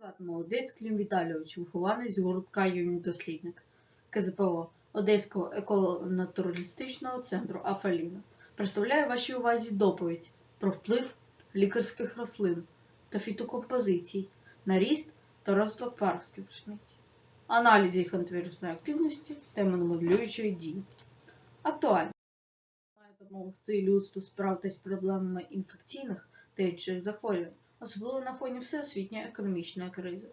звати Молодець Клім Віталійович, вихованець з гуртка дослідник КЗПО Одеського еколого-натуралістичного центру Афаліна. Представляю вашій увазі доповідь про вплив лікарських рослин та фітокомпозицій на ріст та розвиток парської пшениці, аналіз їх антивірусної активності та імуномоделюючої дії. Актуально має допомогти людству справитись з проблемами інфекційних та інших захворювань особливо на фоні всесвітньої економічної кризи.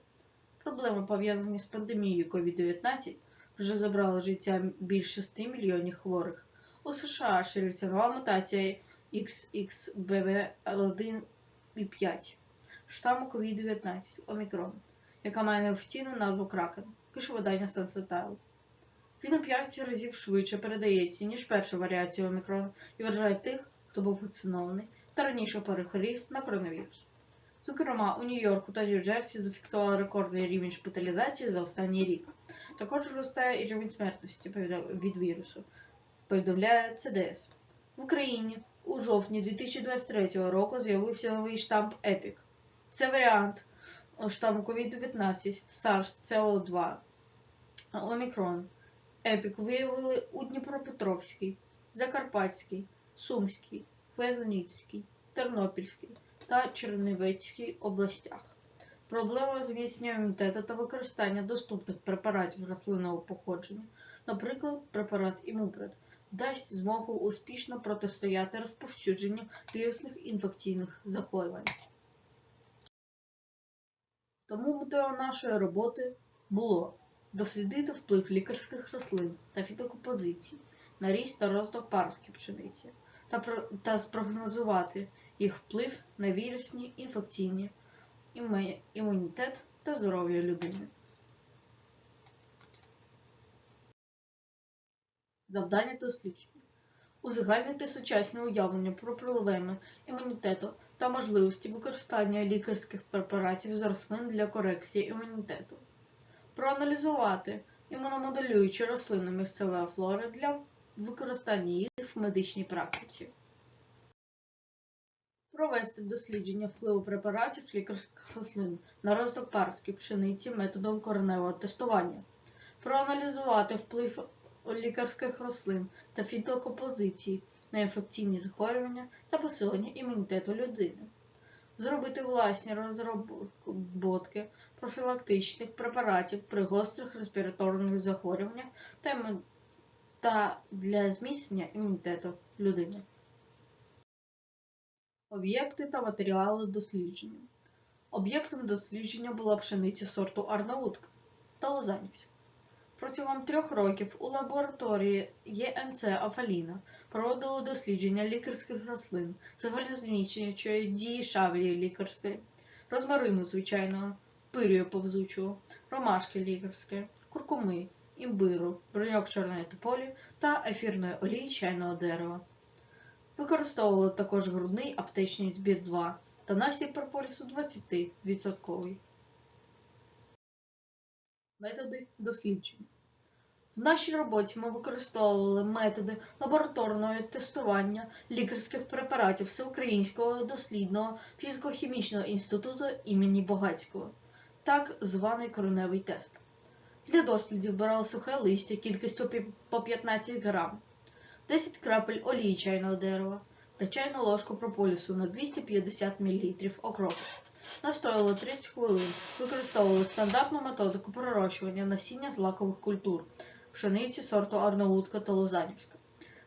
Проблеми, пов'язані з пандемією COVID-19, вже забрали життя більш 6 мільйонів хворих. У США шириться нова мутація XXBV1 і 5 штаму COVID-19 Омікрон, яка має неофіційну назву Кракен, пише видання Sensatile. Він у 5 разів швидше передається, ніж перша варіація Омікрон, і вражає тих, хто був вакцинований та раніше перехворів на коронавірус. Зокрема, у Нью-Йорку та Нью-Джерсі зафіксували рекордний рівень шпиталізації за останній рік. Також зростає і рівень смертності від вірусу, повідомляє ЦДС. В Україні у жовтні 2023 року з'явився новий штамп EPIC. Це варіант штаму COVID-19 SARS-CoV-2 Омікрон. EPIC виявили у Дніпропетровській, Закарпатській, Сумській, Хмельницькій, Тернопільській та Чернівецькій областях. Проблема зміцнення імунітету та використання доступних препаратів рослинного походження, наприклад, препарат Імупред, дасть змогу успішно протистояти розповсюдженню вірусних інфекційних захворювань. Тому метою нашої роботи було дослідити вплив лікарських рослин та фітокомпозицій на ріст та розвиток парської пшениці та, та спрогнозувати їх вплив на вірусні, інфекційні, імунітет та здоров'я людини. Завдання дослідження. Узагальнити сучасне уявлення про проблеми імунітету та можливості використання лікарських препаратів з рослин для корекції імунітету. Проаналізувати імуномоделюючі рослини місцевої флори для використання їх в медичній практиці. Провести дослідження впливу препаратів лікарських рослин на розвиток парської пшениці методом кореневого тестування. Проаналізувати вплив лікарських рослин та фітокомпозицій на інфекційні захворювання та посилення імунітету людини. Зробити власні розробки профілактичних препаратів при гострих респіраторних захворюваннях та для зміцнення імунітету людини. Об'єкти та матеріали дослідження. Об'єктом дослідження була пшениця сорту Арнаутка та Лозанівська. Протягом трьох років у лабораторії ЄНЦ Афаліна проводили дослідження лікарських рослин, загальнозміщуючої дії шавлії лікарської, розмарину звичайного, пирію повзучого, ромашки лікарської, куркуми, імбиру, броньок чорної тополі та ефірної олії чайного дерева. Використовували також грудний аптечний збір 2 та насіб прополісу 20%. Методи дослідження. В нашій роботі ми використовували методи лабораторного тестування лікарських препаратів Всеукраїнського дослідного фізико-хімічного інституту імені Богацького, так званий кореневий тест. Для дослідів брали сухе листя кількістю по 15 грам, 10 крапель олії чайного дерева та чайну ложку прополісу на 250 мл окропу. Настояли 30 хвилин, використовували стандартну методику пророщування насіння злакових культур, пшениці сорту Арнаутка та Лозанівська.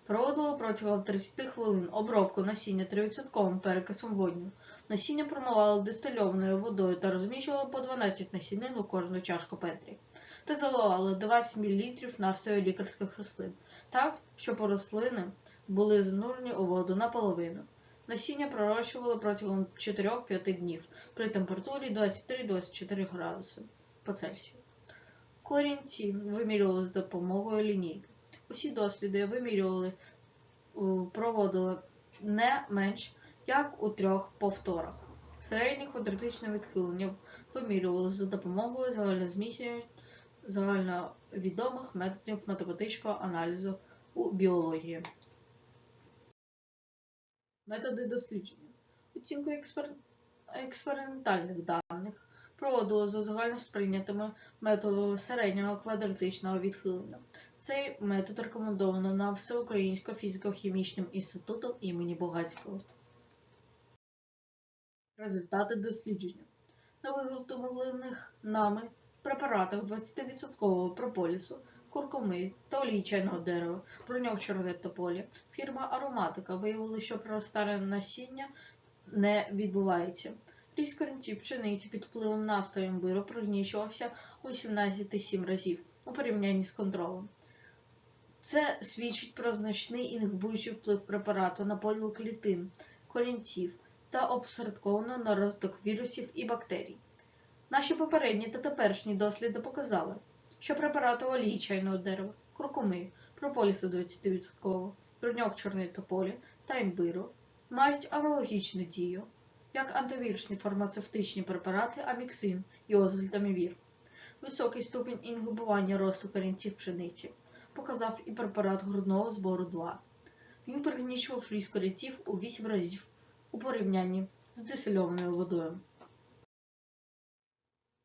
Проводили протягом 30 хвилин обробку насіння 3% перекисом водню. Насіння промивали дистильованою водою та розміщували по 12 насінин у кожну чашку Петрі. Та заливали 20 мл настою лікарських рослин, так, щоб рослини були занурені у воду наполовину. Насіння пророщували протягом 4-5 днів при температурі 23-24 градуси по Цельсію. Корінці вимірювали з допомогою лінійки. Усі досліди вимірювали, проводили не менш як у трьох повторах. Середнє квадратичне відхилення вимірювали за допомогою загальнозміщення загальновідомих методів математичного аналізу у біології. Методи дослідження. Оцінку експер... експериментальних даних проводили за загально сприйнятими методами середнього квадратичного відхилення. Цей метод рекомендовано на Всеукраїнсько фізико-хімічним інститутом імені Богацького. Результати дослідження. На виготовлених нами препаратах 20% прополісу, куркуми та олії чайного дерева, броньок чорне тополі, фірма Ароматика виявили, що проростання насіння не відбувається. Ріст корінців пшениці під впливом настою імбиру пригнічувався у 18,7 разів у порівнянні з контролем. Це свідчить про значний інгибуючий вплив препарату на поділ клітин, корінців та обсередковано на розвиток вірусів і бактерій. Наші попередні та теперішні досліди показали, що препарати олії чайного дерева, куркуми, прополісу 20%, броньок чорної тополі та імбиру мають аналогічну дію, як антивірусні фармацевтичні препарати аміксин і озельтамівір. Високий ступінь інгибування росту корінців пшениці показав і препарат грудного збору 2. Він пригнічував ріст корінців у 8 разів у порівнянні з дистильованою водою.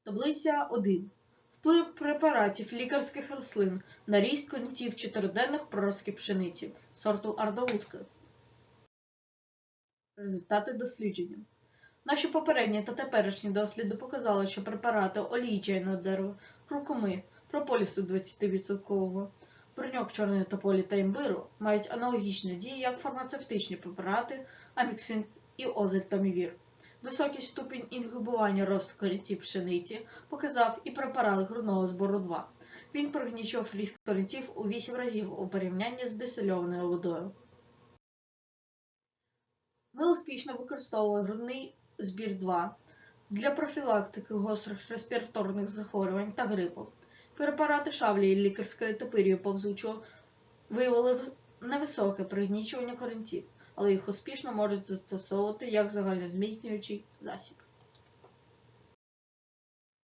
Таблиця 1. Вплив препаратів лікарських рослин на ріст корінців чотириденних проростків пшениці сорту Ардаутка. Результати дослідження. Наші попередні та теперішні досліди показали, що препарати олії чайного дерева, куркуми, прополісу 20%, броньок чорної тополі та імбиру мають аналогічні дії як фармацевтичні препарати аміксин і озельтамівір. Високий ступінь інгибування корінців пшениці показав і препарат грудного збору 2. Він пригнічував ріст корінців у 8 разів у порівнянні з дистильованою водою. Ми успішно використовували грудний збір 2 для профілактики гострих респіраторних захворювань та грипу. Препарати шавлі і лікарської топирію повзучого виявили невисоке пригнічування корінців, але їх успішно можуть застосовувати як загальнозміцнюючий засіб.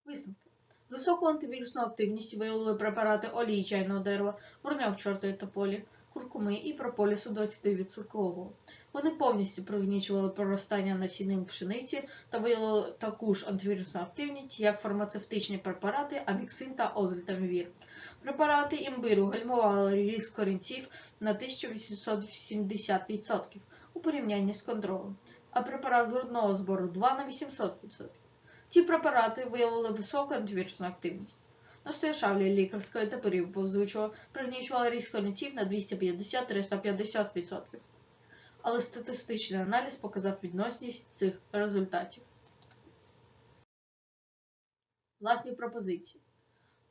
Висновки. Високу антивірусну активність виявили препарати олії чайного дерева, броньок чортої тополі, куркуми і прополісу 20%. Вони повністю пригнічували проростання насінним пшениці та виявили таку ж антивірусну активність, як фармацевтичні препарати аміксин та озельтамівір. Препарати імбиру гальмували ріст корінців на 1870% у порівнянні з контролем, а препарат грудного збору 2 на 800%. Ці препарати виявили високу антивірусну активність. Настоя шавлі лікарської та перів повзучого пригнічували ріст корінців на 250-350%. Але статистичний аналіз показав відносність цих результатів. Власні пропозиції.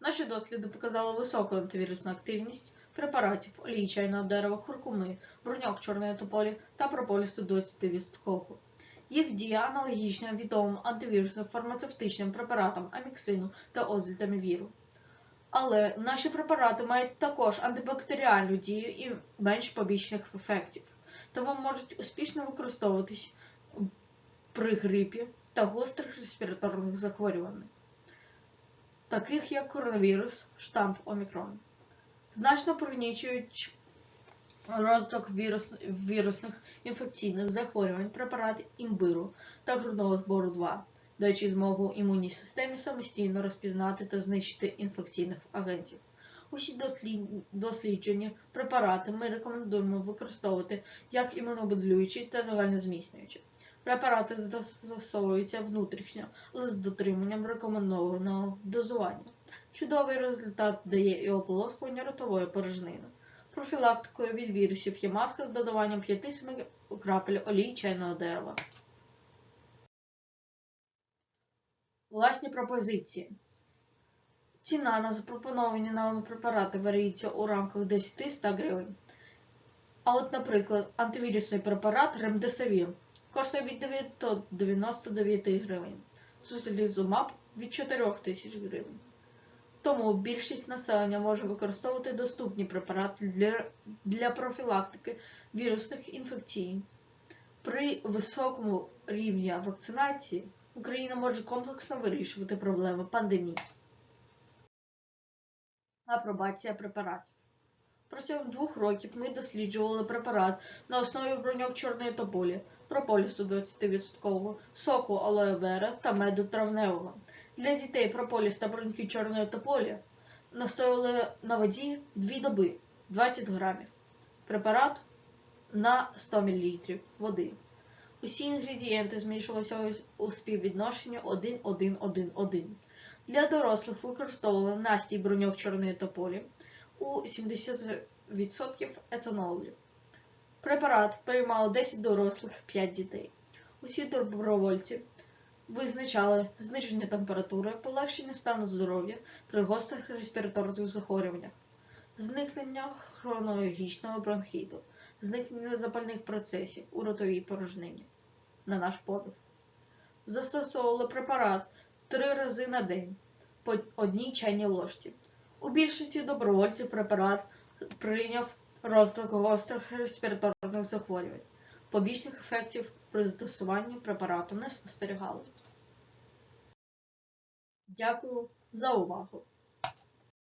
Наші досліди показали високу антивірусну активність препаратів олії чайного дерева, куркуми, броньок чорної тополі та прополісу 20%. Їх дія аналогічна відомим антивірусним фармацевтичним препаратам аміксину та озельтамівіру. Але наші препарати мають також антибактеріальну дію і менш побічних ефектів, тому можуть успішно використовуватись при грипі та гострих респіраторних захворюваннях, таких як коронавірус, штамп Омікрон. Значно пригнічують розвиток вірус, вірусних інфекційних захворювань препарат імбиру та грудного збору 2, даючи змогу імунній системі самостійно розпізнати та знищити інфекційних агентів. Усі дослід... досліджені препарати ми рекомендуємо використовувати як імуномоделюючі та загальнозміцнюючі. Препарати застосовуються внутрішньо, але з дотриманням рекомендованого дозування. Чудовий результат дає і ополоскування ротової порожнини. Профілактикою від вірусів є маска з додаванням 5-7 крапель олії чайного дерева. Власні пропозиції. Ціна на запропоновані нами препарати варіюється у рамках 10-100 гривень. А от, наприклад, антивірусний препарат Ремдесавір коштує від 999 гривень. Сузелізумаб від 4 тисяч гривень. Тому більшість населення може використовувати доступні препарати для, для профілактики вірусних інфекцій. При високому рівні вакцинації Україна може комплексно вирішувати проблеми пандемії. Апробація препаратів. Протягом двох років ми досліджували препарат на основі броньок чорної тополі, прополісу 20%, соку алоe вера та меду травневого. Для дітей прополіс та бронхіт чорної тополі настоювали на воді 2 доби 20 грамів. Препарат на 100 мл води. Усі інгредієнти змішувалися у співвідношенні 1-1-1-1. Для дорослих використовували настій броньок чорної тополі у 70% етанолу. Препарат приймало 10 дорослих, 5 дітей. Усі добровольці визначали зниження температури, полегшення стану здоров'я при гострих респіраторних захворюваннях, зникнення хронологічного бронхіту, зникнення запальних процесів у ротовій порожнині. На наш подив. Застосовували препарат три рази на день по одній чайній ложці. У більшості добровольців препарат прийняв розвиток гострих респіраторних захворювань. Побічних ефектів при застосуванні препарату не спостерігали. Дякую за увагу!